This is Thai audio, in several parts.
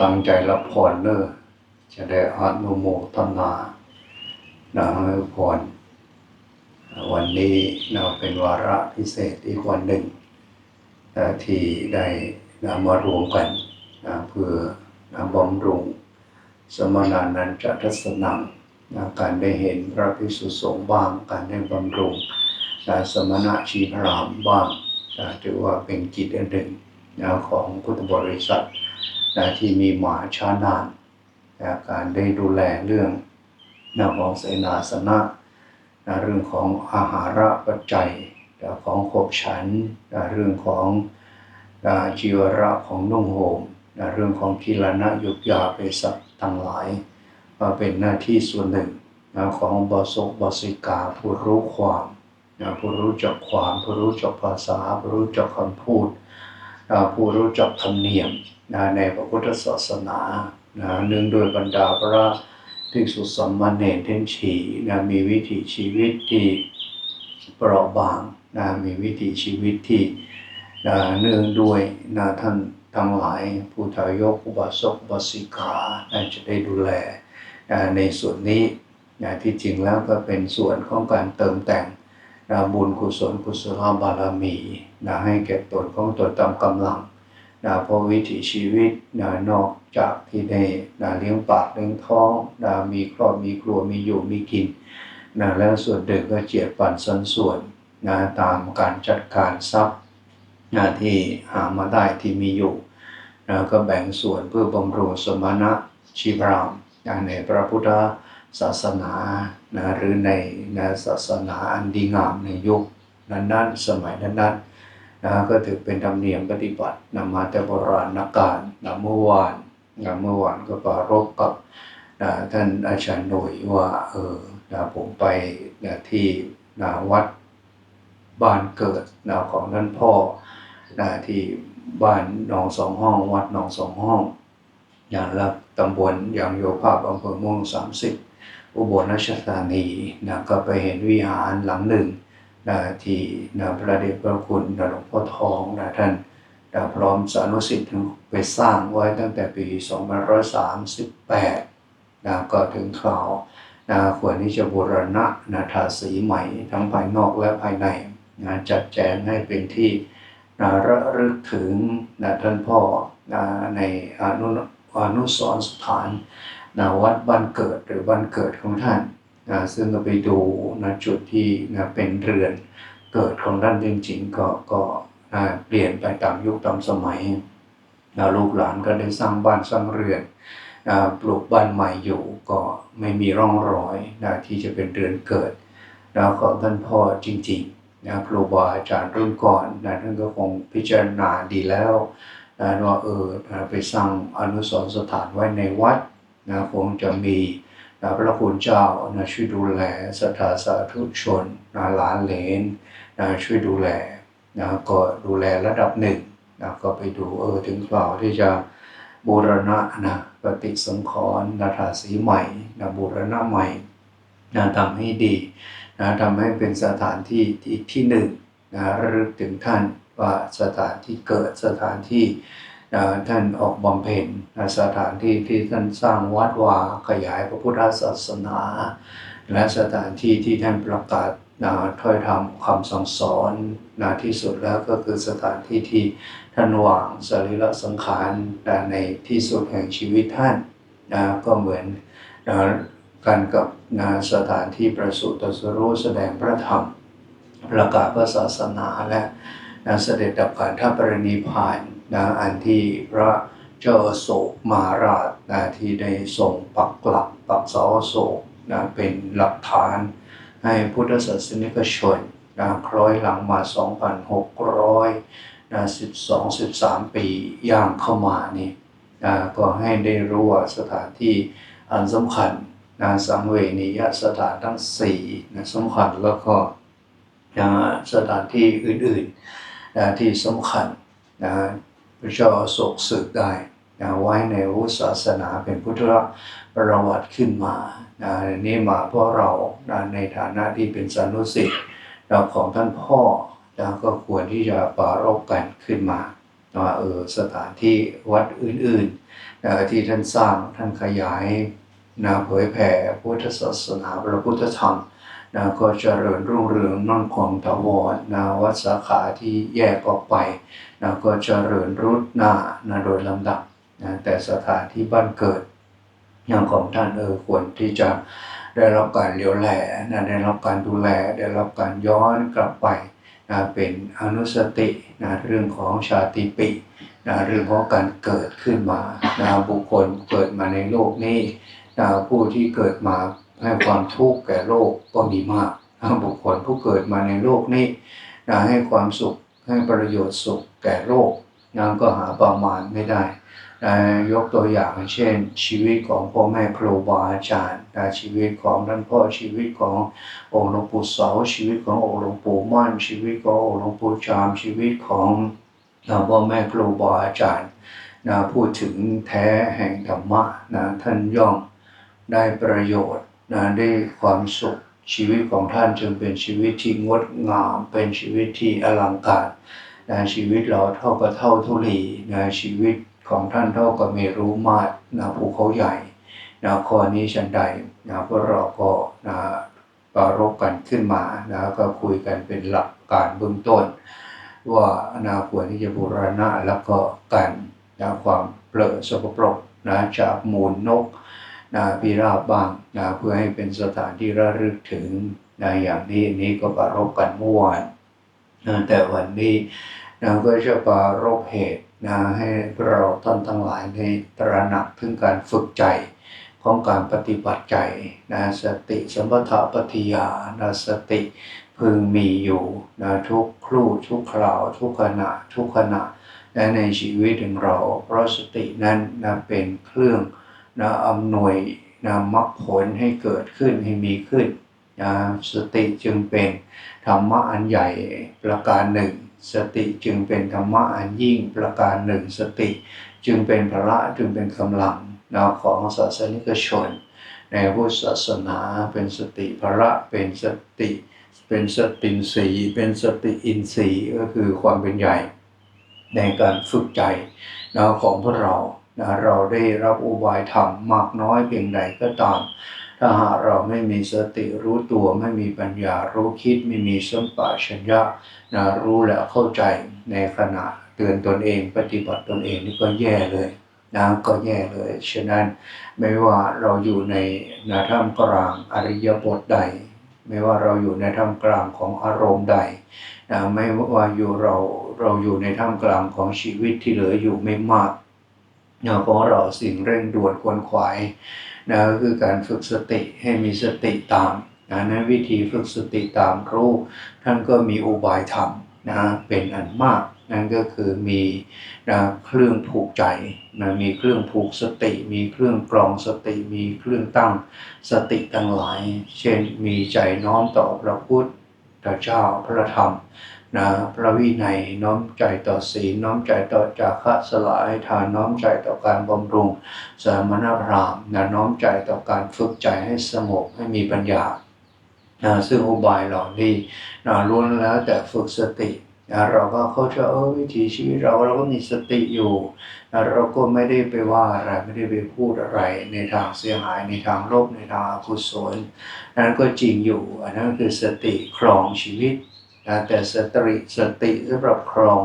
ตั้งใจรับพรเนอจะได้อนุโมทนานะให้พรวันนี้เราเป็นวาระพิเศษอีกวันหนึ่งที่ได้นะมารวมกันนะเพื่อนะบำรุง สมณานันจะทัศนังนะการได้เห็นพระภิกษุสงฆ์บ้าง การได้บำรุงนะสมณะชีพรามบ้างนะถือว่าเป็นกิจอันหนึ่งนะของพุทธบริษัท นะที่มีหมาช้านานนะการได้ดูแลเรื่องนะของเสนาสนะนะเรื่องของอาหาระปัจจัยนะของขบฉันนะเรื่องของนะจีวระของนุ่งห่มนะเรื่องของกีฬานะยุกยาเภสัชทั้งหลายมาเป็นหน้าที่ส่วนหนึ่งนะของบสกบสิกาผู้รู้ความนะผู้รู้จักความผู้รู้จักภาษาผู้รู้จักคำพูดนะผู้รู้จักธรรมเนียม นะในพระพุทธศาสนานะเนื่องโดยบรรดาพระภิกษุสามเณรเทนชีนะมีวิถีชีวิตที่เปราะบางนะมีวิถีชีวิตที่นะเนื่องด้วยนะท่านทั้งหลายผู้ทายกอุบาสกบาสิกานะจะได้ดูแลนะในส่วนนี้นะที่จริงแล้วก็เป็นส่วนของการเติมแต่งนะบุญกุศลกุศลบารมีนะให้แก่ตนของตนตามกำลัง นะเพราะวิถีชีวิตนะนอกจากที่ได้นะเลี้ยงปากเลี้ยงท้องนะมีครอบมีครัวมีอยู่มีกินนะแล้วส่วนเดิมก็เจียดปันสันส่วนนะตามการจัดการทรัพย์นะที่หามาได้ที่มีอยู่นะก็แบ่งส่วนเพื่อบำรุงสมณะชีพรามนะในพระพุทธศาสนานะหรือในนะศาสนาอันดีงามในยุคนั้นๆสมัยนั้นๆ นะก็ถือเป็นธรรมเนียมปฏิบัตินำมาแต่โบราณกาลนะเมื่อวานนะเมื่อวานก็ปรารบกับนะท่านอาจารย์หน่ยว่าเออนะผมไปนะที่นะวัดบ้านเกิดนะของท่านพ่อนะที่บ้านหนองสองห้อง วัดหนองสองห้องอย่างละตำบลอย่างโยภาพอำเภอม่วงสามสิบอุบลราชธานีนะก็ไปเห็นวิหารหลังหนึ่ง นะที่นะพระเดชพระคุณนะหลวงพ่อทองนะท่านนะพร้อมสานุสิทธิ์ไปสร้างไว้ตั้งแต่ปี 2538นะก็ถึงคราวนะควรที่จะบูรณะนะทาสีใหม่ทั้งภายนอกและภายในนะจัดแจงให้เป็นที่นะระลึกถึงนะท่านพ่อนะในอนุอนุสรสถานนะวัดบ้านเกิดหรือบ้านเกิดของท่าน นะซึ่งก็ไปดูนะจุดที่นะเป็นเรือนเกิดของท่านจริงๆก็ก็นะเปลี่ยนไปตามยุคตามสมัยนะลูกหลานก็ได้สร้างบ้านสร้างเรือนนะปลูกบ้านใหม่อยู่ก็ไม่มีร่องรอยนะที่จะเป็นเรือนเกิดนะของท่านพ่อจริงๆนะครูบาอาจารย์รุ่นก่อนนะท่านก็คงพิจารณาดีแล้วนะว่าเออไปสร้างอนุสรณ์สถานไว้ในวัดนะคงจะมี นะพระคุณเจ้านะช่วยดูแลสถาสาธุชนนะหลานเหลนนะช่วยดูแลนะก็ดูแลระดับหนึ่งนะก็ไปดูเออถึงคราวที่จะบูรณะนะปฏิสังขรณ์นาทาสีใหม่นะบูรณะใหม่นะทำให้ดีนะทำให้เป็นสถานที่ที่ที่หนึ่งนะระลึกถึงท่านว่าสถานที่เกิดสถานที่ ท่านออกบำเพ็ญสถานที่ที่ท่านสร้างวัดวาขยายพระพุทธศาสนา และสถานที่ที่ท่านประกาศถ้อยธรรมคำสั่งสอนนะที่สุดแล้วก็คือสถานที่ที่ท่านวางสรีระสังขารในที่สุดแห่งชีวิตท่านนะก็เหมือนนะกันกับนะสถานที่ประสูติตรัสรู้แสดงพระธรรมประกาศพระศาสนาและนะเสด็จดับขันธปรินิพพาน นะอันที่พระเจ้าโศกมหาราชนะที่ได้ทรงปักหลักปักเสาอโศกนะเป็นหลักฐานให้พุทธศาสนิกชนนะคล้อยหลังมา 2,600นะ12 13 ปีย่างเข้ามานี่นะก็ให้ได้รู้ว่าสถานที่อันสำคัญนะสังเวนียสถานทั้ง4นะสำคัญแล้วก็นะสถานที่อื่นๆนะที่สำคัญนะ พระเจ้าอโศกสึกได้นะไว้ในพุทธศาสนาเป็นพุทธประวัติขึ้นมานะนี่มาเพราะเรานะในฐานะที่เป็นสานุสิทธิ์เราของท่านพ่อนะก็ควรที่จะปรารบกันขึ้นมาว่าเออสถานที่วัดอื่นๆนะที่ท่านสร้างท่านขยายนะเผยแผ่พุทธศาสนาพระพุทธธรรม นะก็เจริญรุ่งเรืองมั่นคงถาวรนะวัดสาขาที่แยกออกไปนะก็เจริญรุดหน้านะโดยลำดับนะแต่สถานที่บ้านเกิดอย่างของท่านเออควรที่จะได้รับการเลี้ยวแหลนะได้รับการดูแล ได้รับการย้อนกลับไปนะเป็นอนุสตินะเรื่องของชาติปินะเรื่องของการเกิดขึ้นมานะบุคคลเกิดมาในโลกนี้นะผู้ที่เกิดมา ให้ความทุกข์แก่โลกก็มีมากนะบุคคลผู้เกิดมาในโลกนี้นะให้ความสุขให้ประโยชน์สุขแก่โลกนะก็หาประมาณไม่ได้นะยกตัวอย่างเช่น ชีวิตของพ่อแม่ครูบาอาจารย์นะชีวิตของท่านพ่อชีวิตขององค์หลวงปู่เสาชีวิตขององค์หลวงปู่มั่นชีวิตขององค์หลวงปู่จามชีวิตของนะพ่อแม่ครูบาอาจารย์นะพูดถึงแท้แห่งธรรมะนะท่านย่อมได้ประโยชน์ นะได้ความสุขชีวิตของท่านจึงเป็นชีวิตที่งดงาม เป็นชีวิตที่อลังการนะชีวิตเราเท่ากับเท่าทุลีนะชีวิตของท่านเท่ากับเมรุมาตรนะภูเขาใหญ่นะข้อนี้ฉันใดนะพวกเราก็นะปรบกันขึ้นมานะก็คุยกันเป็นหลักการเบื้องต้น ว่านาควรที่จะบูรณะแล้วก็กันนะความเปลอะสกปรกนะจากมูลนก นะพิราบบ้างนะเพื่อให้เป็นสถานที่ระลึกถึงนะอย่างนี้นี้ก็ปรารบกันเมื่อวานนะแต่วันนี้นะก็จะปรารบเหตุนะให้เราท่านทั้งหลายในตระหนักถึงการฝึกใจของการปฏิบัติใจนะสติสมถะปฏิยานะสติพึงมีอยู่นะทุกครู่ทุกคราวทุกขณะทุกขณะและในชีวิตของเรา เพราะสตินั้นนะเป็นเครื่อง นะอำนวยนะมรรคผลให้เกิดขึ้นให้มีขึ้นนะสติจึงเป็นธรรมะอันใหญ่ประการหนึ่ง สติจึงเป็นธรรมะอันยิ่งประการหนึ่ง สติจึงเป็นพระจึงเป็นกำลังนะของศาสนิกชน ในพุทธศาสนาเป็นสติพระเป็นสติ เป็นสตินสีเป็นสติอินทรีก็คือความเป็นใหญ่ ในการฝึกใจนะของพวกเรา นะเราได้รับอุบายธรรมมากน้อยเพียงใดก็ตาม ถ้าหากเราไม่มีสติรู้ตัวไม่มีปัญญารู้คิดไม่มีสัมปชัญญะนะรู้และเข้าใจในขณะเตือนตนเองปฏิบัติตนเองนี่ก็แย่เลยนะก็แย่เลย ฉะนั้นไม่ว่าเราอยู่ในนาท่ามกลางอริยบทใด ไม่ว่าเราอยู่ในท่ามกลางของอารมณ์ใดนะไม่ว่าอยู่เราเราอยู่ในท่ามกลางของชีวิตที่เหลืออยู่ไม่มาก นะเพราะเราสิ่งเร่งด่วนควรขวายนะก็คือการฝึกสติให้มีสติตามนะในวิธีฝึกสติตามรู้ท่านก็มีอุบายธรรมนะเป็นอันมาก นั่นก็คือมีนะเครื่องผูกใจนะมีเครื่องผูกสติ มีเครื่องกรองสติ มีเครื่องตั้งสติทั้งหลาย เช่นมีใจน้อมต่อพระพุทธพระเจ้าพระธรรม นะพระวินัยน้อมใจต่อศีลน้อมใจต่อจาคะสละให้ทานน้อมใจต่อการบำรุง สมณพราหมณ์นะน้อมใจต่อการฝึกใจให้สงบให้มีปัญญานะซึ่งอุบายเหล่านี้นะล้วนแล้วแต่ฝึกสตินะเราก็เข้าใจเออวิถีชีวิตเราเราก็มีสติอยู่นะเราก็ไม่ได้ไปว่าอะไรไม่ได้ไปพูดอะไรในทางเสียหายในทางลบในทางอกุศลนั้นก็จริงอยู่อันนั้นคือสติครองชีวิต นะแต่สติสติสำหรับครอง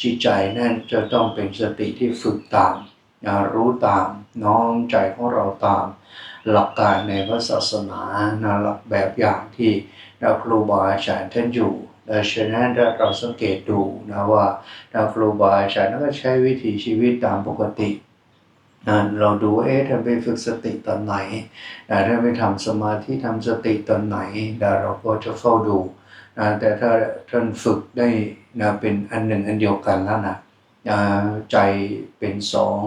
จิตใจนั่นจะต้องเป็นสติที่ฝึกตามนะรู้ตามน้อมใจของเราตาม หลักการในพระศาสนานะหลักแบบอย่างที่เราครูบาอาจารย์ท่านอยู่ดังนั้นถ้าเราสังเกตดูนะว่าเราครูบาอาจารย์ก็ใช้วิถีชีวิตตามปกตินะเราดูเอ๊ะท่านไปฝึกสติตอนไหนนะท่านไปทำสมาธิทำสติตอนไหนนะเราก็จะเฝ้าดู แต่ถ้าท่านฝึกได้นะเป็นอันหนึ่งอันเดียวกันแล้วนะใจเป็นสอง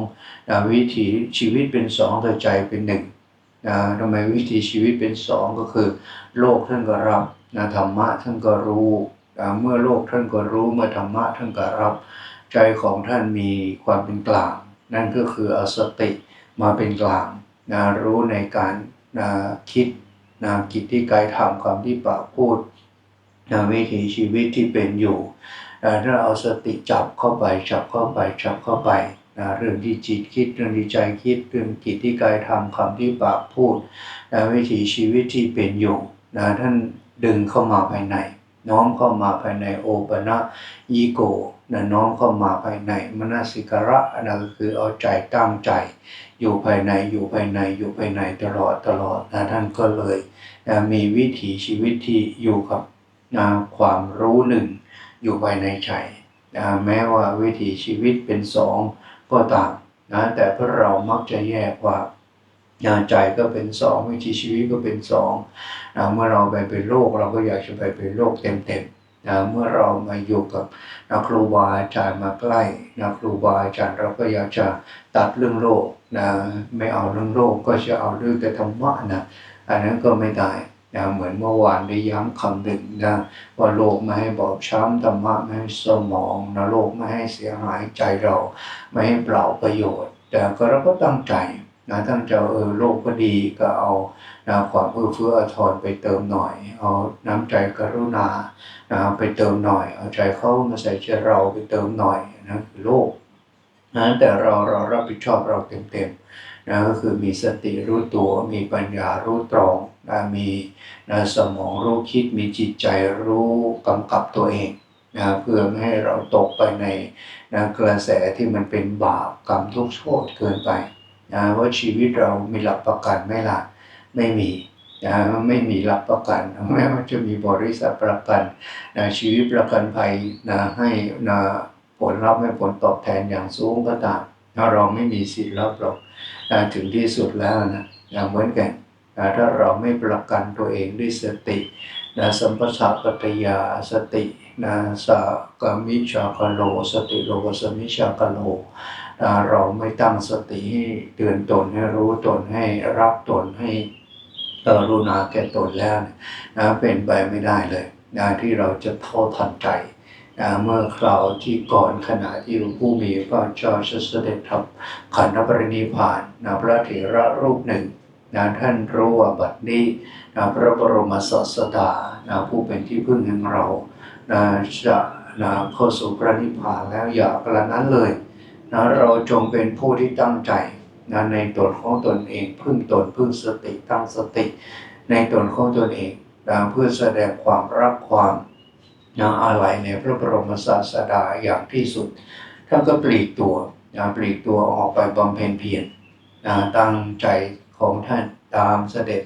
นะวิถีชีวิตเป็นสองแต่ใจเป็นหนึ่งนะทำไมวิถีชีวิตเป็นสองก็คือ โลกท่านก็รับนะธรรมะท่านก็รู้นะเมื่อโลกท่านก็รู้เมื่อธรรมะท่านก็รับ ใจของท่านมีความเป็นกลาง นั่นก็คือเอาสติมาเป็นกลางนะรู้ในการนะคิดนะกิจที่กายทำคำที่ปากพูด นะวิถีชีวิตที่เป็นอยู่นะถ้าเอาสติจับเข้าไปจับเข้าไปจับเข้าไปนะเรื่องที่จิตคิดเรื่องที่ใจคิดเรื่องกิจที่กายทำคำที่ปากพูดนะวิถีชีวิตที่เป็นอยู่นะท่านดึงเข้ามาภายใน น้อมเข้ามาภายในโอปนะอีโกนะน้อมเข้ามาภายในมนสิกระนะก็คือเอาใจตั้งใจ อยู่ภายในอยู่ภายในอยู่ภายในตลอดตลอดนะท่านก็เลยนะมีวิถีชีวิตที่อยู่กับ นะความรู้หนึ่งอยู่ภายในใจนะแม้ว่าวิถีชีวิตเป็นสองก็ตามนะแต่พวกเรามักจะแยกว่านะใจก็เป็นสองวิถีชีวิตก็เป็นสองนะเมื่อเราไปเป็นโลกเราก็อยากจะไปเป็นโลกเต็มๆนะเมื่อเรามาอยู่กับนักครูบาอาจารย์มาใกล้นักครูบาอาจารย์เราก็อยากจะตัดเรื่องโลกนะไม่เอาเรื่องโลกก็จะเอาเรื่องแต่ธรรมะนะอันนั้นก็ไม่ได้ นะเหมือนเมื่อวานได้ย้ำคำหนึ่งนะว่าโลกไม่ให้บอบช้ำธรรมะไม่ให้สมองนะโลกไม่ให้เสียหายใจเรา ไม่ให้เปล่าประโยชน์ แต่ก็เราก็ตั้งใจนะตั้งใจเออโลกก็ดีก็เอานะความเอื้อเฟื้ออาทรไปเติมหน่อย เอาน้ำใจกรุณานะไปเติมหน่อย เอาใจเข้ามาใส่ใจเราไปเติมหน่อยนะคือโลกนะแต่เราเรารับผิดชอบเราเต็มๆนะก็คือมีสติรู้ตัวมีปัญญารู้ตรอง นะมีนะสมองรู้คิดมีจิตใจรู้กำกับตัวเองนะเพื่อไม่ให้เราตกไปในนะกระแสที่มันเป็นบาปกรรมทุกข์โทษเกินไปนะว่าชีวิตเรามีหลักประกันไหม่ล่ะไม่มีนะไม่มีหลักประกันแม้ว่าจะมีบริษัทประกันนะชีวิตประกันภัยนะให้นะผลลัพธ์ให้ผลตอบแทนอย่างสูงก็ตามถ้าเราไม่มีสิทธิ์รับหรอกถึงที่สุดแล้วนะเหมือนกัน นะถ้าเราไม่ประกันตัวเองด้วยสตินะสัมปชัญปัตยาสตินะสกามิชากโล สติโลสมิชากโลนะเราไม่ตั้งสติให้เตือนตนให้รู้ตนให้รับตนให้กรุณาแก่ตนแล้วนะเป็นไปไม่ได้เลยนะที่เราจะเท่าทันใจนะเมื่อคราวที่ก่อนขณะที่ผู้มีพระเจ้าเสด็จทับขันธปรินิพพานนะพระเถระรูปหนึ่ง นะท่านรู้ว่าบัดนี้นะพระบรมศาสดานะผู้เป็นที่พึ่งแห่งเรานะจะนะเข้าสู่พระนิพพานแล้วอย่ากระนั้นเลยนะเราจงเป็นผู้ที่ตั้งใจนะในตนของตนเอง พึ่งตนพึ่งสติตั้งสติ ในตนของตนเองนะเพื่อแสดงความรักความนะอะไรในพระบรมศาสดาอย่างที่สุดท่านก็ปลีกตัวนะปลีกตัวออกไปบำเพ็ญเพียรนะตั้งใจ ของท่านตามเสด็จ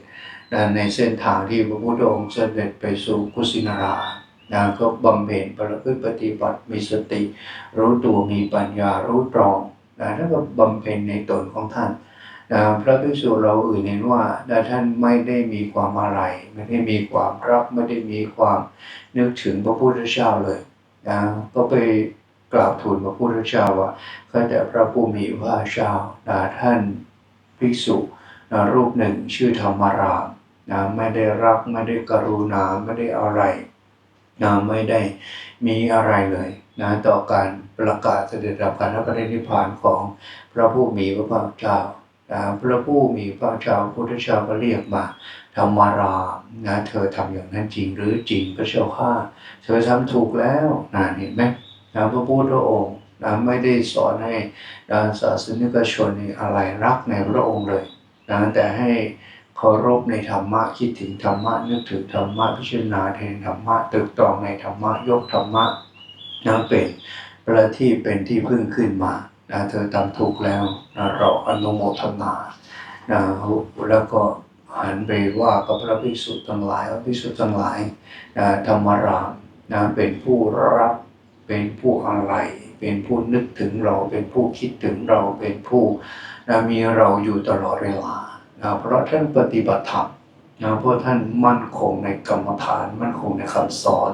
ในเส้นทางที่พระพุทธองค์เสด็จไปสู่กุสินารานะก็บำเพ็ญประพฤติปฏิบัติมีสติ รู้ตัวมีปัญญารู้ตรองนะท่านก็บำเพ็ญในตนของท่านนะพระภิกษุเราอื่นเห็นว่าท่านไม่ได้มีความอะไร ไม่ได้มีความรักไม่ได้มีความนึกถึงพระพุทธเจ้าเลยนะก็ไปกราบทูลพระพุทธเจ้าว่าข้าแต่พระผู้มีพระเจ้านะท่านภิกษุ รูปหนึ่งชื่อธรรมารามนะไม่ได้รักไม่ได้กรุณาไม่ได้อะไรนะไม่ได้มีอะไรเลยนะต่อการประกาศเสด็จดับขันธปรินิพพานของพระผู้มีพระภาคเจ้านะพระผู้มีพระเจ้าพุทธเจ้าก็เรียกมาธรรมารามนะเธอทำอย่างนั้นจริงหรือจริงพระเจ้าข้าเธอทำถูกแล้วนะเห็นไหมนะพระพุทธองค์นะไม่ได้สอนให้นศาสนิกชนนี่อะไรรักในพระองค์เลย นะแต่ให้เคารพในธรรมะคิดถึงธรรมะนึกถึงธรรมะพิจารณาแทนธรรมะตึกตรองในธรรมะยกธรรมะนะเป็นประที่เป็นที่พึ่งขึ้นมานะเธอทำถูกแล้วนะเราอนุโมทนานะแล้วก็หันไปว่ากับพระภิกษุทั้งหลายพระภิกษุทั้งหลายนะธรรมรามนะเป็นผู้รับเป็นผู้อะไร เป็นผู้นึกถึงเราเป็นผู้คิดถึงเราเป็นผู้ นะมีเราอยู่ตลอดเวลานะเพราะท่านปฏิบัติธรรมนะเพราะท่านมั่นคงในกรรมฐานมั่นคงในคำสอน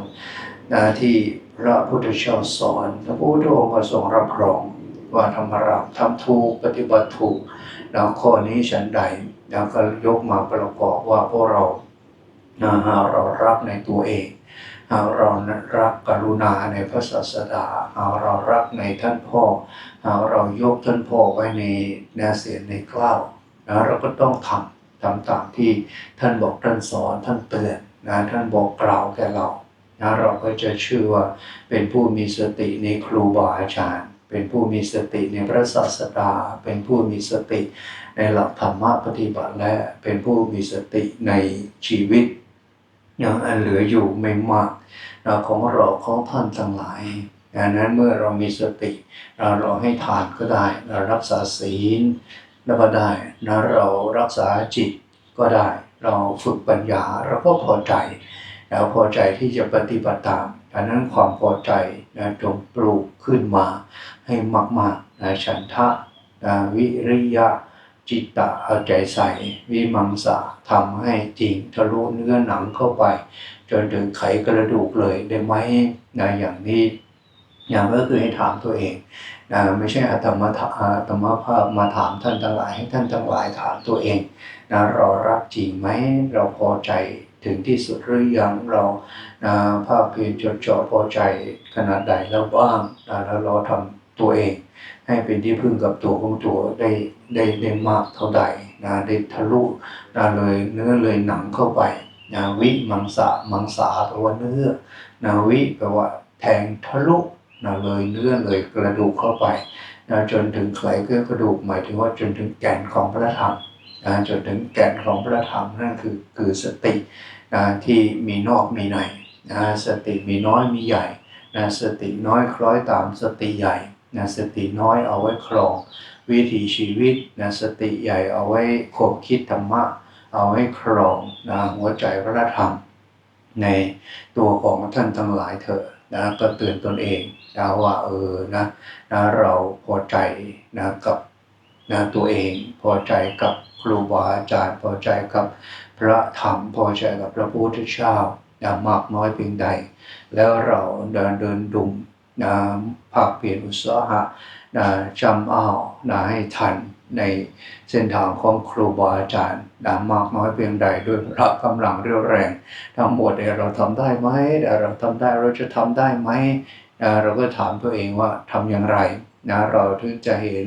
นะที่พระพุทธเจ้าสอนพระพุทธองค์ก็ทรงรับรองว่าธรรมรามทำถูกปฏิบัติถูกแล้วข้อนี้ฉันใดแล้วก็ยกมาประกอบว่าพวกเรานะเรารักในตัวเอง หากเรารักกรุณาในพระศาสดาหากเรารักในท่านพ่อหากเรายกท่านพ่อไว้ในแนเสียในกล้าวนะเราก็ต้องทำทำตามที่ท่านบอกท่านสอนท่านเตือนนะท่านบอกกล่าวแก่เรานะเราก็จะชื่อว่าเป็นผู้มีสติในครูบาอาจารย์ เป็นผู้มีสติในพระศาสดา เป็นผู้มีสติในหลักธรรมะปฏิบัติและเป็นผู้มีสติในชีวิต ยังอันเหลืออยู่ไม่มากนะของเราของท่านทั้งหลายดังนั้นเมื่อเรามีสติ เราเราให้ทานก็ได้ เรารักษาศีลแล้วก็ได้นะเรารักษาจิตก็ได้ เราฝึกปัญญาเราก็พอใจแล้วพอใจที่จะปฏิบัติตามดังนั้นความพอใจนะจงปลูกขึ้นมาให้มากๆนะฉันทะนะวิริยะ จิตตะเอาใจใส่วิมังสาทำให้จริงทะลุเนื้อหนังเข้าไป จนถึงไขกระดูกเลยได้ไหมนะอย่างนี้อย่างก็คือให้ถามตัวเองนะไม่ใช่อาตมาถาอาตมาภาพมาถามท่านทั้งหลายให้ท่านทั้งหลายถามตัวเองนะเรารักจริงไหมเราพอใจถึงที่สุดหรือยังเรานะภาพเพียรจดจ่อพอใจขนาดใดแล้วบ้างนะแล้วเราทำตัวเอง ให้เป็นที่พึ่งกับตัวของตัวได้ได้ได้มากเท่าใดนะได้ทะลุนะเลยเนื้อเลยหนังเข้าไปนะวิมังสามังสาแปลว่าเนื้อนะวิแปลว่าแทงทะลุนะเลยเนื้อเลยกระดูกเข้าไปนะจนถึงไขเกลือกระดูกหมายถึงว่าจนถึงแก่นของพระธรรมนะจนถึงแก่นของพระธรรมนั่นคือคือสตินะที่มีนอกมีในนะสติมีน้อยมีใหญ่นะสติน้อยคล้อยตามสติใหญ่ นะสติน้อยเอาไว้ครอง วิถีชีวิตนะสติใหญ่เอาไว้คบคิดธรรมะ เอาไว้ครองนะหัวใจพระธรรม ในตัวของท่านทั้งหลายเถอะนะก็เตือนตนเองนะว่าเออนะนะเราพอใจนะกับนะตัวเองพอใจกับครูบาอาจารย์พอใจกับพระธรรมพอใจกับพระพุทธเจ้านะมากน้อยเพียงใด แล้วเราเดินเดินดุม นะภาคเปลี่ยนอุตสาหะนะจำเอานะให้ทันในเส้นทางของครูบาอาจารย์นะมากน้อยเพียงใดด้วยพระกำลังเรียวแรง ทั้งหมดเนี่ยเราทำได้ไหมเราทำได้เราจะทำได้ไหมนะเราก็ถามตัวเองว่าทำอย่างไรนะเราถึงจะเห็น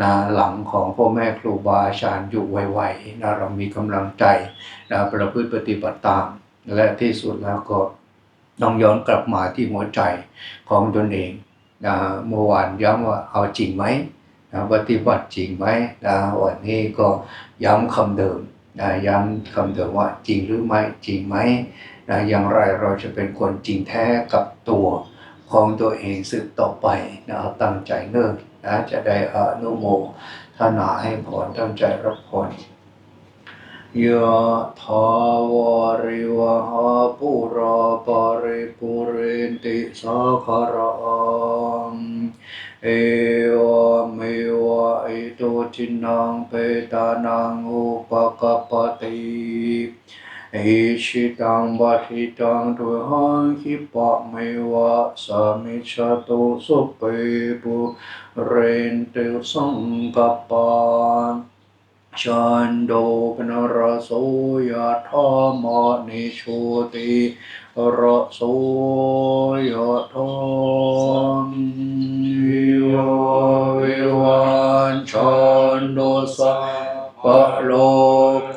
นะหลังของพ่อแม่ครูบาอาจารย์อยู่ไวๆนะเรามีกำลังใจนะประพฤติปฏิบัติตาม และที่สุดแล้วก็ ต้องย้อนกลับมาที่หัวใจของตนเองนะเมื่อวานย้ำว่าเอาจริงไหมนะปฏิบัติจริงไหมนะวันนี้ก็ย้ำคำเดิมนะย้ำคำเดิมว่าจริงหรือไม่จริงไหมนะอย่างไรเราจะเป็นคนจริงแท้กับตัวของตัวเองสืบต่อไปนะตั้งใจเนิ่นนะจะได้อนุโมทนาให้พรตั้งใจรับพร ยะถาวาริวหาปุราปาริปุเรนติสาคารังเอวเมวะอิโตทินังเปตานังอุปกปปติอิชิตังบัติตังตุหังคิปะเมวะสามิชาตุสุเปปุเรนติสังกปปา ชันโดปนรโสยธามนิโชติรโสยธามวิววิวันชันโดสัพโลกโค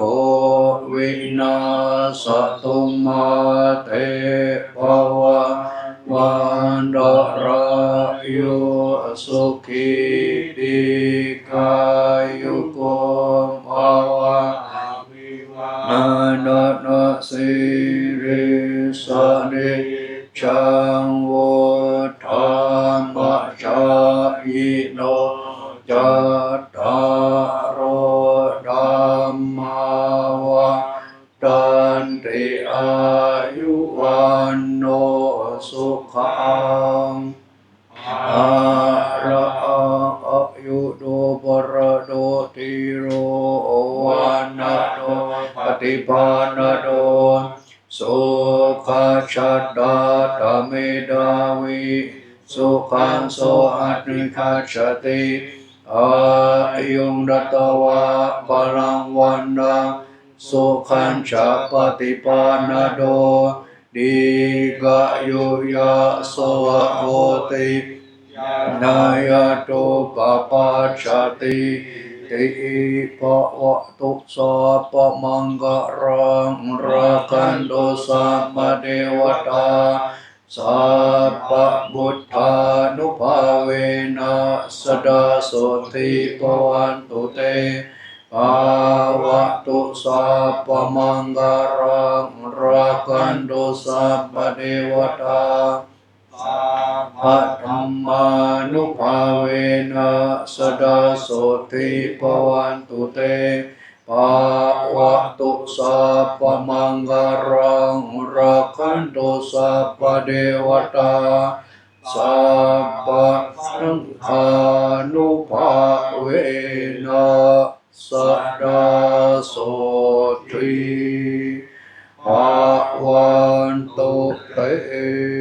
วินาสตุมาเตภวะวันดรายุสุข สุขังโสอัติคาชติอายุงรัตวะพลังวันดังสุขันชาปฏิปานโดดีกายุยาสวะโหตินายโตุปปัจจติติปะวะตุสาปะมังกรังรักันตุสัมมาเดวตา สัพพบุทธานุภาเวนะสดาโสติปวันตุเตภาวะตุสัพพมังกรังรากันตุสัพพเทวตา พระธรรมานุภาเวนะสดาโสติปวันตุเต wa waktu sa manggarang rakan dosa sa pa dewata sa pa anu pa wena sa da tri awan te